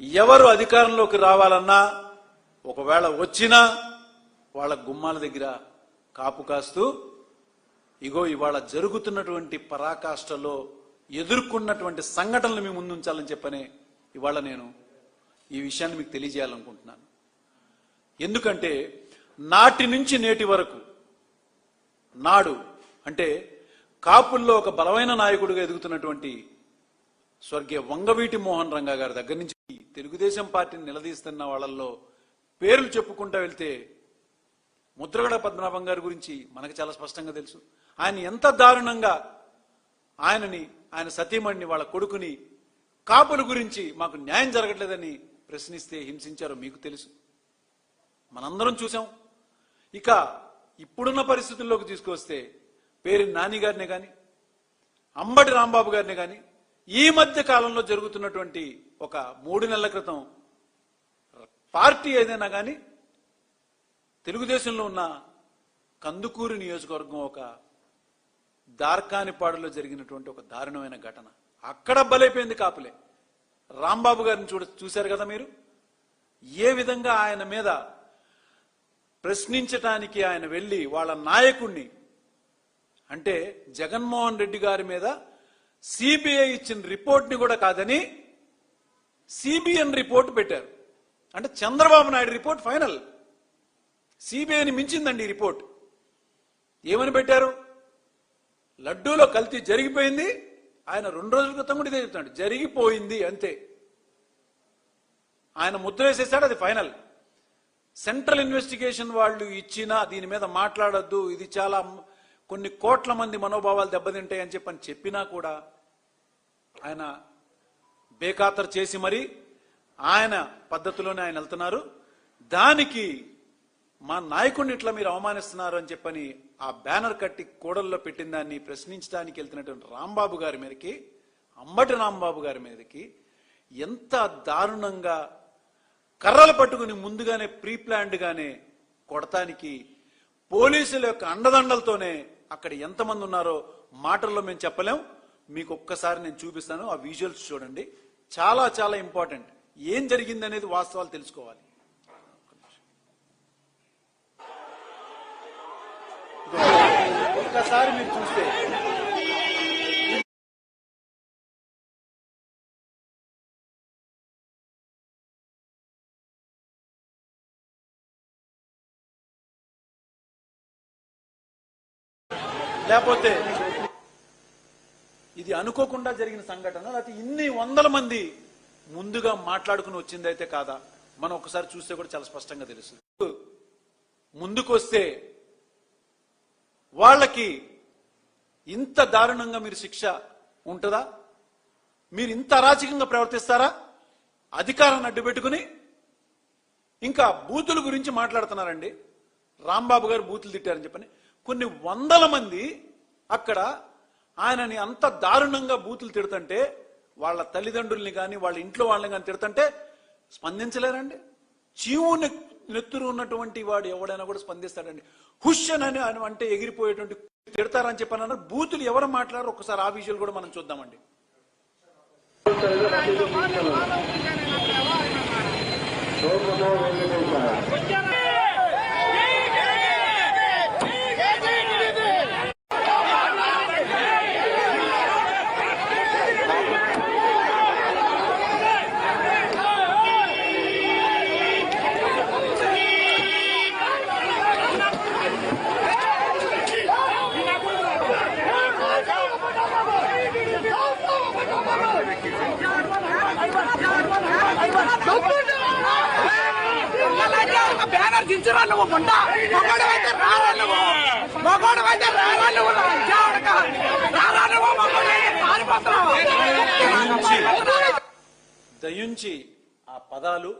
ఎవరు అధికారంలోకి రావాలన్నా ఒకవేళ వచ్చినా వాళ్ళ గుమ్మాల దగ్గర కాపు కాస్తూ ఇగో ఇవాళ జరుగుతున్నటువంటి పరాకాష్ఠలో ఎదుర్కొన్నటువంటి సంఘటనలు మీ ముందు ఉంచాలని చెప్పనే ఇవాళ నేను ఈ విషయాన్ని మీకు తెలియజేయాలనుకుంటున్నాను. ఎందుకంటే నాటి నుంచి నేటి వరకు నాడు అంటే కాపుల్లో ఒక బలమైన నాయకుడిగా ఎదుగుతున్నటువంటి స్వర్గీయ వంగవీటి మోహన్ రంగా గారి దగ్గర నుంచి తెలుగుదేశం పార్టీని నిలదీస్తున్న వాళ్ళల్లో పేర్లు చెప్పుకుంటా వెళ్తే ముద్రగడ పద్మనాభం గారి గురించి మనకు చాలా స్పష్టంగా తెలుసు. ఆయన ఎంత దారుణంగా ఆయనని ఆయన సతీమణిని వాళ్ళ కొడుకుని కాపుల గురించి మాకు న్యాయం జరగట్లేదని ప్రశ్నిస్తే హింసించారో మీకు తెలుసు. మనందరం చూసాం ఇక ఇప్పుడున్న పరిస్థితుల్లోకి తీసుకొస్తే పేరు నాని గారినే కానీ అంబటి రాంబాబు గారిని కానీ ఈ మధ్య కాలంలో జరుగుతున్నటువంటి ఒక మూడు నెలల క్రితం పార్టీ ఏదైనా కానీ తెలుగుదేశంలో ఉన్న కందుకూరు నియోజకవర్గం ఒక దార్కానిపాడులో జరిగినటువంటి ఒక దారుణమైన ఘటన. అక్కడ బలైపోయింది కాపులే. రాంబాబు గారిని చూడ చూశారు కదా మీరు? ఏ విధంగా ఆయన మీద ప్రశ్నించటానికి ఆయన వెళ్ళి వాళ్ళ నాయకుణ్ణి అంటే జగన్మోహన్ రెడ్డి గారి మీద సిబిఐ ఇచ్చిన రిపోర్ట్ని కూడా కాదని సిబిఎన్ రిపోర్ట్ పెట్టారు. అంటే చంద్రబాబు నాయుడు రిపోర్ట్ ఫైనల్ సిబిఐని మించిందండి ఈ రిపోర్ట్ ఏమని పెట్టారు? లడ్డూలో కల్తీ జరిగిపోయింది. ఆయన రెండు రోజుల క్రితం కూడా ఇదే చెప్తున్నాడు. జరిగిపోయింది అంతే. ఆయన ముద్ర వేసేసాడు అది ఫైనల్ సెంట్రల్ ఇన్వెస్టిగేషన్ వాళ్ళు ఇచ్చినా దీని మీద మాట్లాడద్దు. ఇది చాలా కొన్ని కోట్ల మంది మనోభావాలు దెబ్బతింటాయి అని చెప్పని చెప్పినా కూడా ఆయన బేఖాతరు చేసి మరి ఆయన పద్ధతిలోనే ఆయన వెళ్తున్నారు. దానికి మా నాయకుడిని ఇట్లా మీరు అవమానిస్తున్నారు అని చెప్పని ఆ బ్యానర్ కట్టి కూడల్లో పెట్టిన దాన్ని ప్రశ్నించడానికి వెళ్తున్నటువంటి రాంబాబు గారి మీదకి అంబటి రాంబాబు గారి మీదకి ఎంత దారుణంగా కర్రలు పట్టుకుని ముందుగానే ప్రీ ప్లాన్డ్గానే కొడతానికి కొడటానికి పోలీసుల యొక్క అండదండలతోనే అక్కడ ఎంతమంది ఉన్నారో మాటల్లో మేము చెప్పలేం. మీకు ఒక్కసారి నేను చూపిస్తాను. ఆ విజువల్స్ చూడండి. చాలా చాలా ఇంపార్టెంట్ ఏం జరిగింది అనేది వాస్తవాలు తెలుసుకోవాలి. ఒక్కసారి మీరు చూస్తే. లేకపోతే ఇది అనుకోకుండా జరిగిన సంఘటన లేకపోతే ఇన్ని వందల మంది ముందుగా మాట్లాడుకుని వచ్చిందైతే కాదా? మనం ఒకసారి చూస్తే కూడా చాలా స్పష్టంగా తెలుసు ముందుకొస్తే వాళ్ళకి ఇంత దారుణంగా మీరు శిక్ష ఉంటుందా? మీరు ఇంత అరాచకంగా ప్రవర్తిస్తారా? అధికారాన్ని అడ్డుపెట్టుకుని ఇంకా బూతుల గురించి మాట్లాడుతున్నారండి. రాంబాబు గారు బూతులు తిట్టారని చెప్పని. కొన్ని వందల మంది అక్కడ ఆయనని అంత దారుణంగా బూతులు తిడుతుంటే వాళ్ళ తల్లిదండ్రుల్ని కానీ వాళ్ళ ఇంట్లో వాళ్ళని కానీ తిడుతుంటే స్పందించలేరండి? చీవు నెత్తురు ఉన్నటువంటి వాడు ఎవడైనా కూడా స్పందిస్తాడండి. హుషన్ అని ఆయన అంటే ఎగిరిపోయేటువంటి తిడతారని చెప్పని బూతులు ఎవరు మాట్లాడారు? ఒకసారి ఆ విషయాలు కూడా మనం చూద్దామండి. దించురా నువ్వు ముండ మగోడు అయితే రారా నువ్వు మగోడు అయితే రారా నువ్వు లంచావడక. రారా నువ్వు మగోడు అయితే పారిపోతున్నావు దయించి ఆ పదాలు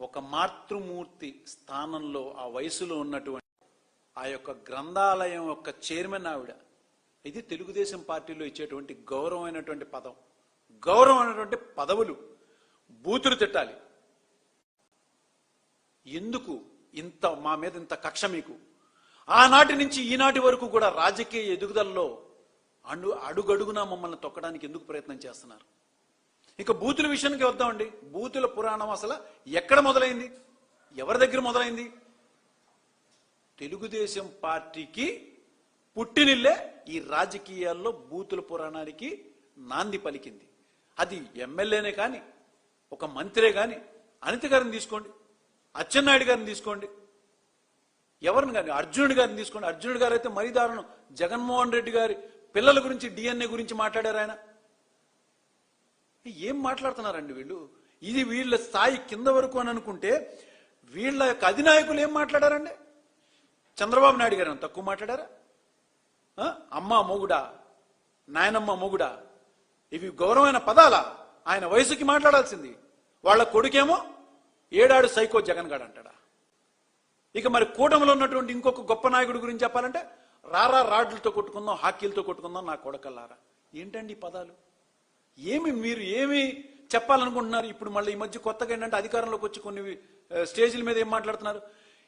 ఒక మాతృమూర్తి స్థానంలో ఆ వయసులో ఉన్నటువంటి ఆ యొక్క గ్రంథాలయం యొక్క చైర్మన్ ఆవిడ. ఇది తెలుగుదేశం పార్టీలో ఇచ్చేటువంటి గౌరవమైనటువంటి పదం. గౌరవమైనటువంటి పదవులు. బూతులు తిట్టాలి. ఎందుకు? ఇంత మా మీద ఇంత కక్ష మీకు. ఆనాటి నుంచి ఈనాటి వరకు కూడా రాజకీయ ఎదుగుదలలో అడు అడుగడుగున మమ్మల్ని తొక్కడానికి ఎందుకు ప్రయత్నం చేస్తున్నారు? ఇక బూతుల విషయానికి వద్దామండి. బూతుల పురాణం అసలు ఎక్కడ మొదలైంది? ఎవరి దగ్గర మొదలైంది? తెలుగుదేశం పార్టీకి పుట్టినిల్లే ఈ రాజకీయాల్లో బూతుల పురాణానికి నాంది పలికింది. అది ఎమ్మెల్యేనే కానీ ఒక మంత్రే కానీ అనిత గారిని తీసుకోండి. అచ్చెన్నాయుడు గారిని తీసుకోండి. ఎవరిని కానీ అర్జునుడు గారిని తీసుకోండి. అర్జునుడు గారు అయితే మరీ దారుణం. జగన్మోహన్ రెడ్డి గారి పిల్లల గురించి డిఎన్ఏ గురించి మాట్లాడారు ఆయన. ఏం మాట్లాడుతున్నారండి వీళ్ళు? ఇది వీళ్ళ స్థాయి కింద వరకు అని అనుకుంటే వీళ్ళ యొక్క అధినాయకులు ఏం మాట్లాడారండి? చంద్రబాబు నాయుడు గారు తక్కువ మాట్లాడారా? అమ్మ మొగుడా? నాయనమ్మ మొగుడా? ఇవి గౌరవమైన పదాల? ఆయన వయసుకి మాట్లాడాల్సింది. వాళ్ళ కొడుకేమో ఏడాడు సైకో జగన్ గాడు అంటాడా? ఇక మరి కూటమిలో ఉన్నటువంటి ఇంకొక గొప్ప నాయకుడి గురించి చెప్పాలంటే రారా రాడ్లతో కొట్టుకుందాం హాకీలతో కొట్టుకుందాం నా కొడకల్లారా. ఏంటండి ఈ పదాలు? ఏమి మీరు ఏమి చెప్పాలనుకుంటున్నారు? ఇప్పుడు మళ్ళీ ఈ మధ్య కొత్తగా ఏంటంటే అధికారంలోకి వచ్చి కొన్ని స్టేజీల మీద ఏం మాట్లాడుతున్నారు?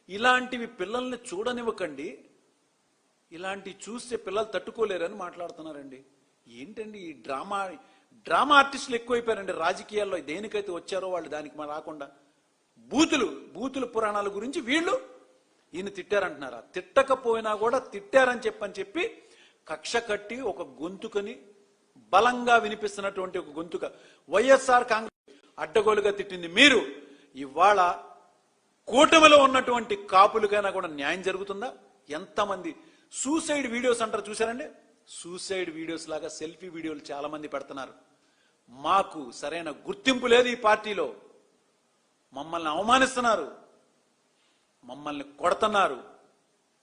ఇలాంటివి పిల్లల్ని చూడనివ్వకండి. ఇలాంటివి చూస్తే పిల్లలు తట్టుకోలేరని మాట్లాడుతున్నారండి. ఏంటండి ఈ డ్రామా డ్రామా ఆర్టిస్టులు ఎక్కువైపోయారండి రాజకీయాల్లో. దేనికైతే వచ్చారో వాళ్ళు దానికి రాకుండా బూతులు బూతుల పురాణాల గురించి వీళ్ళు ఈయన తిట్టారంటున్నారా. తిట్టకపోయినా కూడా తిట్టారని చెప్పని చెప్పి కక్ష కట్టి ఒక గొంతుకని బలంగా వినిపిస్తున్నటువంటి ఒక గొంతుక వైఎస్ఆర్ కాంగ్రెస్ అడ్డగోలుగా తిట్టింది మీరు. ఇవాళ కూటమిలో ఉన్నటువంటి కాపులకైనా కూడా న్యాయం జరుగుతుందా? ఎంతమంది సూసైడ్ వీడియోస్ అంటారు చూసారండి సూసైడ్ వీడియోస్ లాగా సెల్ఫీ వీడియోలు చాలా మంది పెడుతున్నారు. మాకు సరైన గుర్తింపు లేదు ఈ పార్టీలో. మమ్మల్ని అవమానిస్తున్నారు. మమ్మల్ని కొడుతున్నారు.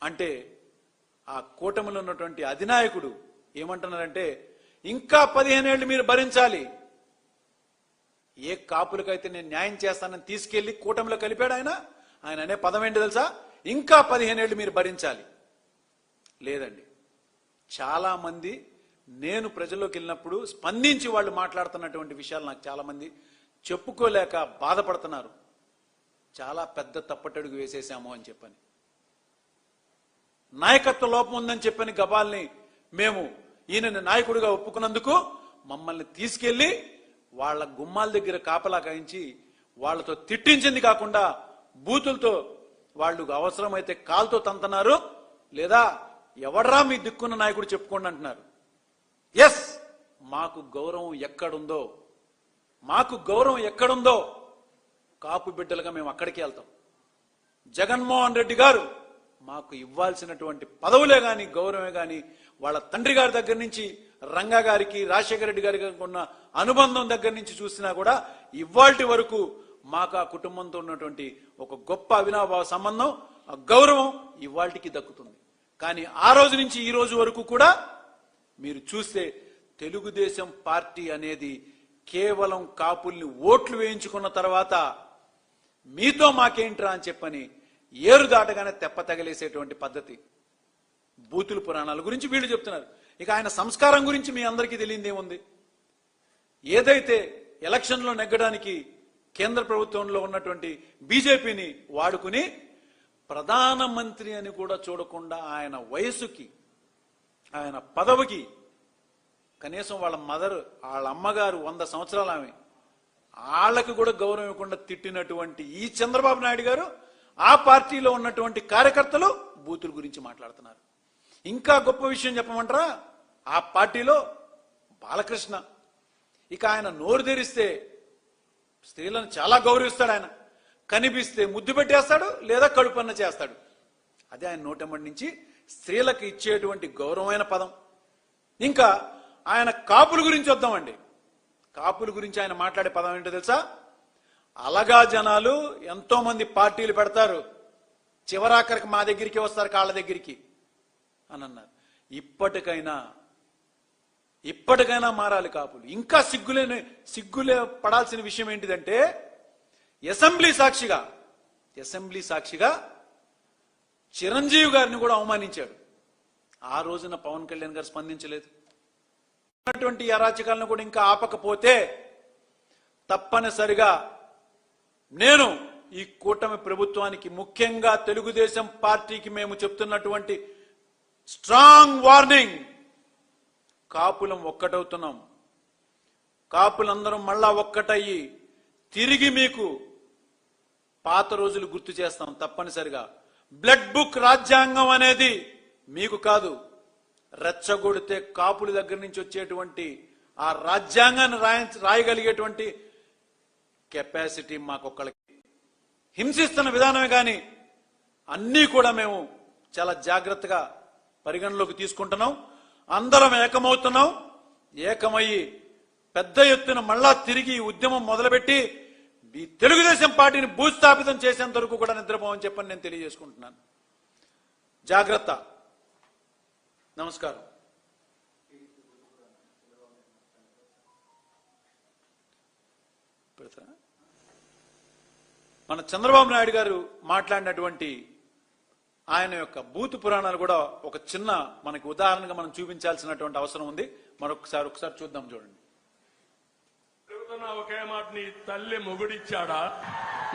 అంటే ఆ కూటమిలో ఉన్నటువంటి అధినాయకుడు ఏమంటున్నారంటే ఇంకా పదిహేనేళ్ళు మీరు భరించాలి. ఏ కాపులకైతే నేను న్యాయం చేస్తానని తీసుకెళ్ళి కూటమిలో కలిపాడు ఆయన? ఆయన అనే పదం ఏంటి తెలుసా? ఇంకా పదిహేనేళ్ళు మీరు భరించాలి. లేదండి. చాలా మంది నేను ప్రజల్లోకి వెళ్ళినప్పుడు స్పందించి వాళ్ళు మాట్లాడుతున్నటువంటి విషయాలు నాకు చాలా మంది చెప్పుకోలేక బాధపడుతున్నారు. చాలా పెద్ద తప్పటడుగు వేసేసాము అని చెప్పని. నాయకత్వ లోపం ఉందని చెప్పని గబాల్ని మేము ఈయనని నాయకుడిగా ఒప్పుకున్నందుకు మమ్మల్ని తీసుకెళ్ళి వాళ్ళ గుమ్మాల దగ్గర కాపలా కాయించి వాళ్ళతో తిట్టించింది కాకుండా బూతులతో వాళ్ళు అవసరమైతే కాల్తో తంతన్నారు లేదా ఎవడరా మీ దిక్కున్న నాయకుడు చెప్పుకోండి అంటున్నారు. ఎస్ మాకు గౌరవం ఎక్కడుందో మాకు గౌరవం ఎక్కడుందో కాపు బిడ్డలుగా మేము అక్కడికి వెళ్తాం. జగన్మోహన్ రెడ్డి గారు మాకు ఇవ్వాల్సినటువంటి పదవులే కానీ గౌరవమే కానీ వాళ్ళ తండ్రి గారి దగ్గర నుంచి రంగా గారికి రాజశేఖర రెడ్డి గారికి ఉన్న అనుబంధం దగ్గర నుంచి చూసినా కూడా ఇవాల్టి వరకు మాకు ఆ కుటుంబంతో ఉన్నటువంటి ఒక గొప్ప అవినాభావ సంబంధం ఆ గౌరవం ఇవాల్టికి దక్కుతుంది. కానీ ఆ రోజు నుంచి ఈ రోజు వరకు కూడా మీరు చూస్తే తెలుగుదేశం పార్టీ అనేది కేవలం కాపుల్ని ఓట్లు వేయించుకున్న తర్వాత మీతో మాకేంట్రా అని చెప్పని ఏరు దాటగానే తెప్ప తగిలేసేటువంటి పద్ధతి. బూతుల పురాణాల గురించి వీళ్ళు చెప్తున్నారు. ఇక ఆయన సంస్కారం గురించి మీ అందరికీ తెలియంది ఏముంది ఏదైతే ఎలక్షన్లో నెగ్గడానికి కేంద్ర ప్రభుత్వంలో ఉన్నటువంటి బీజేపీని వాడుకుని ప్రధానమంత్రి అని కూడా చూడకుండా ఆయన వయసుకి ఆయన పదవికి కనీసం వాళ్ళ మదర్ వాళ్ళ అమ్మగారు వంద సంవత్సరాలు ఆమె వాళ్ళకి కూడా గౌరవం ఇవ్వకుండా తిట్టినటువంటి ఈ చంద్రబాబు నాయుడు గారు ఆ పార్టీలో ఉన్నటువంటి కార్యకర్తలు బూతుల గురించి మాట్లాడుతున్నారు. ఇంకా గొప్ప విషయం చెప్పమంటారా? ఆ పార్టీలో బాలకృష్ణ. ఇక ఆయన నోరు తెరిస్తే స్త్రీలను చాలా గౌరవిస్తాడు ఆయన. కనిపిస్తే ముద్దు పెట్టేస్తాడు లేదా కడుపన్న చేస్తాడు. అదే ఆయన నోటెమ్మడి నుంచి స్త్రీలకు ఇచ్చేటువంటి గౌరవమైన పదం. ఇంకా ఆయన కాపుల గురించి వద్దామండి. కాపుల గురించి ఆయన మాట్లాడే పదం ఏంటో తెలుసా? అలగా జనాలు ఎంతో మంది పార్టీలు పెడతారు. చివరాఖరికి మా దగ్గరికి వస్తారు కాళ్ళ దగ్గరికి అని అన్నారు. ఇప్పటికైనా ఇప్పటికైనా మారాలి కాపులు. ఇంకా సిగ్గులేని సిగ్గులే పడాల్సిన విషయం ఏంటిదంటే అసెంబ్లీ సాక్షిగా అసెంబ్లీ సాక్షిగా చిరంజీవి గారిని కూడా అవమానించాడు. ఆ రోజున పవన్ కళ్యాణ్ గారు స్పందించలేదు. ఉన్నటువంటి అరాచకాలను కూడా ఇంకా ఆపకపోతే తప్పనిసరిగా నేను ఈ కూటమి ప్రభుత్వానికి ముఖ్యంగా తెలుగుదేశం పార్టీకి మేము చెప్తున్నటువంటి స్ట్రాంగ్ వార్నింగ్. కాపులం ఒక్కటవుతున్నాం. కాపులందరం మళ్ళా ఒక్కటయ్యి తిరిగి మీకు పాత రోజులు గుర్తు చేస్తాం తప్పనిసరిగా. బ్లడ్ బుక్ రాజ్యాంగం అనేది మీకు కాదు. రెచ్చగొడితే కాపుల దగ్గర నుంచి వచ్చేటువంటి ఆ రాజ్యాంగాన్ని రాయ రాయగలిగేటువంటి కెపాసిటీ మాకొక్కళ్ళకి. హింసిస్తున్న విధానమే కానీ అన్నీ కూడా మేము చాలా జాగ్రత్తగా పరిగణలోకి తీసుకుంటున్నాం. అందరం ఏకమవుతున్నాం. ఏకమయ్యి పెద్ద ఎత్తున మళ్ళా తిరిగి ఈ ఉద్యమం మొదలుపెట్టి ఈ తెలుగుదేశం పార్టీని భూస్థాపితం చేసేంత వరకు కూడా నిద్రపోమని చెప్పని నేను తెలియజేసుకుంటున్నాను. జాగ్రత్త. నమస్కారం. పెడతారా మన చంద్రబాబు నాయుడు గారు మాట్లాడినటువంటి ఆయన యొక్క బూతు పురాణాలు కూడా ఒక చిన్న మనకి ఉదాహరణగా మనం చూపించాల్సినటువంటి అవసరం ఉంది. మరొకసారి ఒకసారి చూద్దాం చూడండి. ఒకే మాట నీ తల్లి మొగుడిచ్చాడా?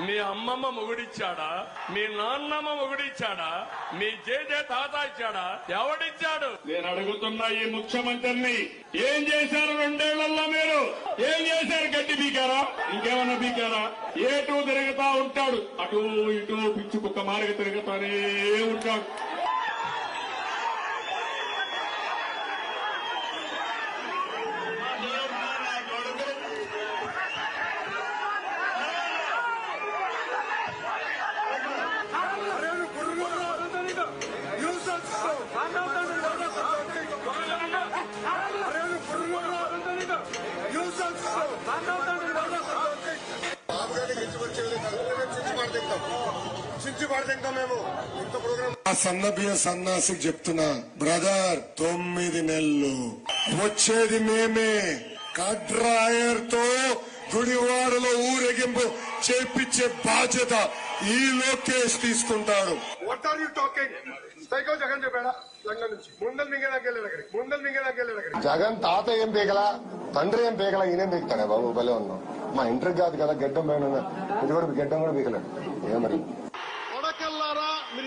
మీ అమ్మమ్మ మొగుడిచ్చాడా? మీ నాన్నమ్మ మొగుడిచ్చాడా? మీ జేజే తాత ఇచ్చాడా? ఎవడిచ్చాడు? నేను అడుగుతున్నా ఈ ముఖ్యమంత్రిని ఏం చేశారు రెండేళ్ళలో మీరు? ఏం చేశారు గడ్డి బీకారా? ఇంకేమన్నా బీకారా? ఏటూ తిరుగుతా ఉంటాడు అటు ఇటు పిచ్చి కుక్క మారిగా తిరుగుతానే ఉంటాడు. చించి పడతాం మేము. ఇంత ప్రోగ్రామ్ ఆ సన్నబియ్య సన్నాసికి చెప్తున్నా బ్రదర్ తొమ్మిది నెలలు. వచ్చేది మేమే. కడ్రాయర్తో గుడివాడలో ఊరేగింపు చేపించే బాధ్యత ఈ లోకేష్ తీసుకుంటాడు what are you talking psycho Jagan చెప్పాడా? లండన్ నుంచి. ముందలు మింగేదానికి వెళ్ళాడు అక్కడికి. ముందలు మింగేదానికి వెళ్ళాడు అక్కడికి. జగన్ తాత ఏం పీకలా? తండ్రి ఏం పీకలా? ఈయనేం పీకుతాడే బాబు? భలే ఉన్నాం. మా ఇంటర్ కాదు కదా గడ్డం పైన ఇది కూడా గడ్డం కూడా పీకలేడు ఏమరి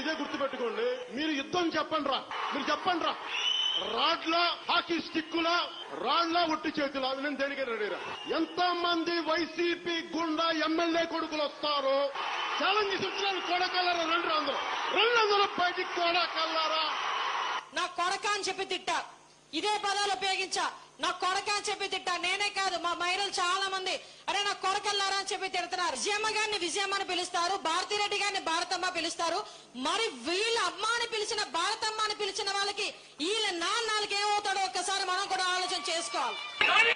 కొడకల్లారా మీరు గుర్తుపెట్టుకోండి. మీరు యుద్ధం చెప్పండి రా మీరు చెప్పండి రా రాడ్ల హాకీ స్టిక్కుల రాళ్ళ ఒట్టి చేతుల. అది నేను దేనికి రెడీరా? ఎంత మంది వైసీపీ గుండా ఎమ్మెల్యే కొడుకులు వస్తారో ఛాలెంజ్ ఇస్తున్నాను కొడకల్లారా రెండు అందరూ. రెండు వందల బయటికి కొడకల్లారా నా కొడక అని చెప్పి తిట్టా. ఇదే పదాలు ఉపయోగించా. నా కొడక అని చెప్పి తిట్టా. నేనే కాదు మా మహిళలు చాలా మంది అరే నా కొడకల్లారా అని చెప్పి తిడుతున్నారు. విజయమ్మ గారిని విజయమ్మ అని పిలుస్తారు భారతిరెడ్డి గారిని భారతమ్మ పిలుస్తారు. మరి వీళ్ళ అమ్మ అని పిలిచిన భారతమ్మ అని పిలిచిన వాళ్ళకి వీళ్ళ నాన్నలకి ఏమవుతాడో ఒక్కసారి మనం కూడా ఆలోచన చేసుకోవాలి.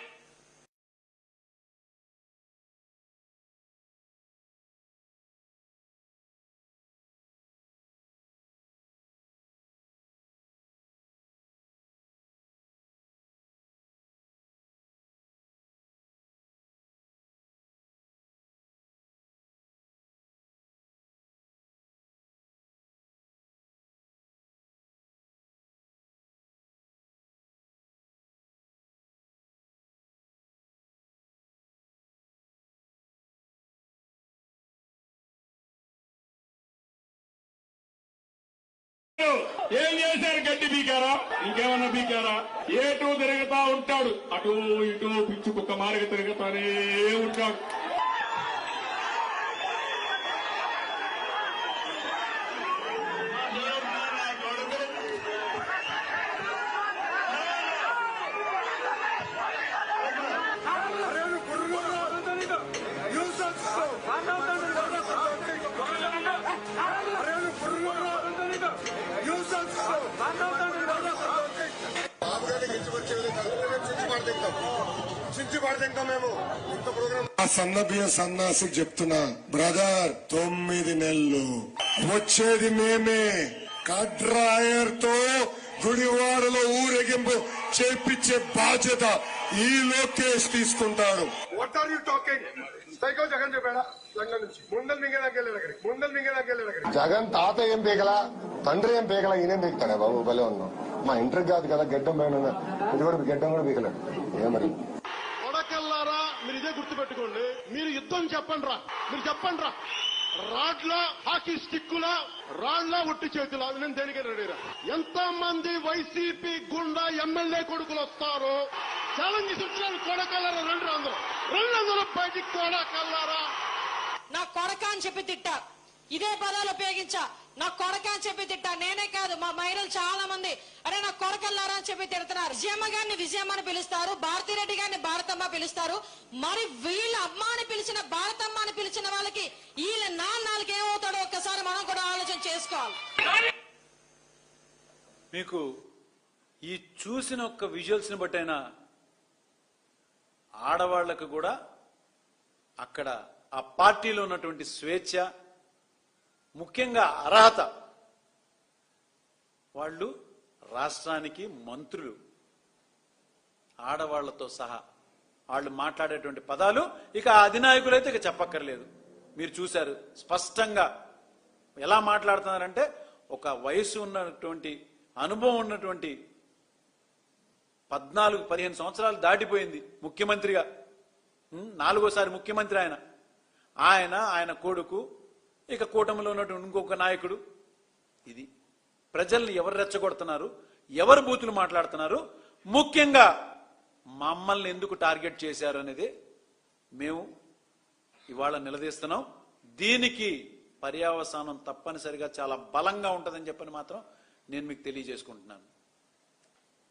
ఏం చేశారు గడ్డి బీకారా ఇంకేమన్నా బీకారా ఏటూ తిరుగుతా ఉంటాడు. అటు ఇటు పిచ్చి కుక్క మారిగా తిరుగుతానే ఉంటాడు. చించి పడతాం మేము. ఇంత ప్రోగ్రామ్ ఆ సన్నబియ్య సన్నాసికి చెప్తున్నా బ్రదర్ తొమ్మిది నెలలు. వచ్చేది మేమే. కడ్రాయర్తో గుడివాడలో ఊరేగింపు చేపించే బాధ్యత ఈ లోకేష్ తీసుకుంటాడు. What are you talking psycho Jagan తాత ఏం పీకలా? తండ్రి ఏం పీకలా? ఈయనేం పీకుతాడే బాబు? భలే ఉన్నాం. మా ఇంటర్ కాదు కదా గడ్డం పైన ఉన్న ఇది కూడా గడ్డం కూడా పీకలేడు ఏమరి కొడకల్లారా మీరు ఇదే గుర్తుపెట్టుకోండి మీరు యుద్ధం చెప్పండి రా మీరు చెప్పండి రా రాడ్లా హాకీ స్టిక్కుల రాళ్ళ ఒట్టి చేతుల. నేను దేనికి రెడీరా? ఎంత మంది వైసీపీ గుండా ఎమ్మెల్యే కొడుకులు వస్తారో ఛాలెంజ్ ఇస్తున్నాను కొడకల్లారా? రెండు అందరూ. రెండు అందరూ బయటికి కొడకల్లారా? నా కొడక అని చెప్పి తిట్టా. ఇదే పదాలు ఉపయోగించా. నా కొడక అని చెప్పి తిట్టా. నేనే కాదు మా మహిళలు చాలా మంది అరే నా కొడకల్లారా అని చెప్పి తిడుతున్నారు. విజయమ్మ గారిని విజయమ్మ అని పిలుస్తారు భారతిరెడ్డి గారిని భారతమ్మ పిలుస్తారు. మరి వీళ్ళ అమ్మ అని పిలిచిన భారతమ్మ అని పిలిచిన వాళ్ళకి వీళ్ళ నాన్నలకి ఏమవుతాడో ఒక్కసారి మనం కూడా ఆలోచన చేసుకోవాలి. మీకు ఈ చూసిన ఒక్క విజువల్స్ని బట్టైనా ఆడవాళ్ళకు కూడా అక్కడ ఆ పార్టీలో ఉన్నటువంటి స్వేచ్ఛ ముఖ్యంగా అర్హత. వాళ్ళు రాష్ట్రానికి మంత్రులు. ఆడవాళ్ళతో సహా వాళ్ళు మాట్లాడేటువంటి పదాలు ఇక అధినాయకులు అధినాయకులైతే ఇక చెప్పక్కర్లేదు. మీరు చూశారు స్పష్టంగా ఎలా మాట్లాడుతున్నారంటే ఒక వయసు ఉన్నటువంటి అనుభవం ఉన్నటువంటి పద్నాలుగు పదిహేను సంవత్సరాలు దాటిపోయింది ముఖ్యమంత్రిగా. నాలుగోసారి ముఖ్యమంత్రి ఆయన. ఆయన ఆయన కొడుకు ఇక కూటమిలో ఉన్నటువంటి ఇంకొక నాయకుడు. ఇది ప్రజల్ని ఎవరు రెచ్చగొడుతున్నారు ఎవరు బూతులు మాట్లాడుతున్నారు ముఖ్యంగా మమ్మల్ని ఎందుకు టార్గెట్ చేశారు అనేది మేము ఇవాళ నిలదీస్తున్నాం. దీనికి పర్యావసానం తప్పనిసరిగా చాలా బలంగా ఉంటుందని చెప్పని మాత్రం నేను మీకు తెలియజేసుకుంటున్నాను.